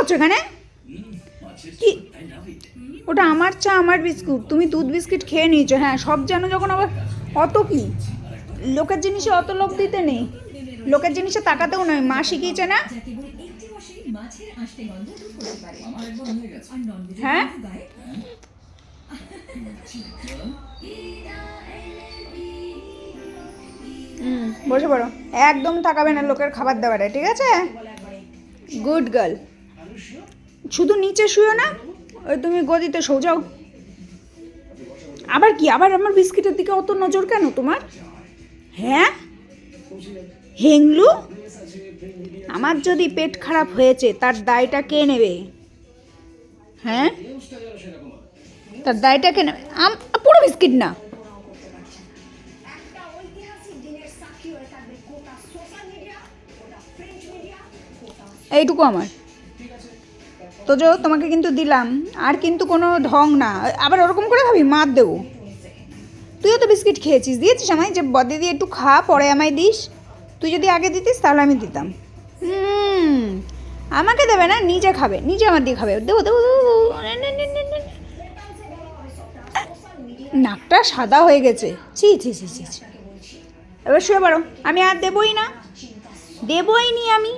করছ এখানে? ওটা আমার চা, আমার বিস্কুট। তুমি দুধ বিস্কিট খেয়ে নিয়েছো। হ্যাঁ সব জানো যখন আবার অত কি? লোকের জিনিসে অত লোভ দিতে নেই। লোকের জিনিসে তাকাতেও নয়। মা শিখিয়েছে না? হয়ে? বসে পড়ো। একদম তাকাবে না লোকের খাবার দাবারে, ঠিক আছে? Good girl. শুধু নিচে শুয়েও না, ওই তুমি গদিতে যাও। আবার কি, আবার আমার বিস্কিটের দিকে অত নজর কেন তোমার? হ্যাঁ? হেংলু? আমার যদি পেট খারাপ হয়েছে, তার দায়টা কে নেবে? হ্যাঁ? তার দায়টা কে নেবে? আম, পুরো বিস্কিট না। এইটুকু আমার। তো যো তোমাকে কিন্তু দিলাম। আর কিন্তু কোনো ঢং না। আবার ওরকম করে খাবি মার দেবো। তুইও তো বিস্কিট খেয়েছিস, দিয়েছিস আমায়? যে বদে দিয়ে একটু খা, পরে আমায় দিস। তুই যদি আগে দিতিস, তাহলে আমি দিতাম। হুম, আমাকে দেবে না, নিজে খাবে। নিজে আমার দিয়ে খাবে। দেবো দেবো। নাকটা সাদা হয়ে গেছে। ছি ছি ছি ছি ছি। এবার শুয়ে পড়ো। আমি আর দেবই না। দেবই নি আমি,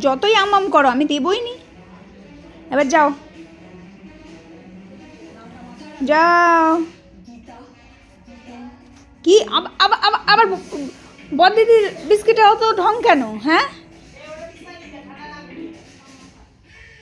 যতই আম আম করো, আমি দেবই নি এবার যাও। যাও। কি? আব- আবার আবার বদিদির বিস্কিটে অত ঢং কেন? হ্যাঁ?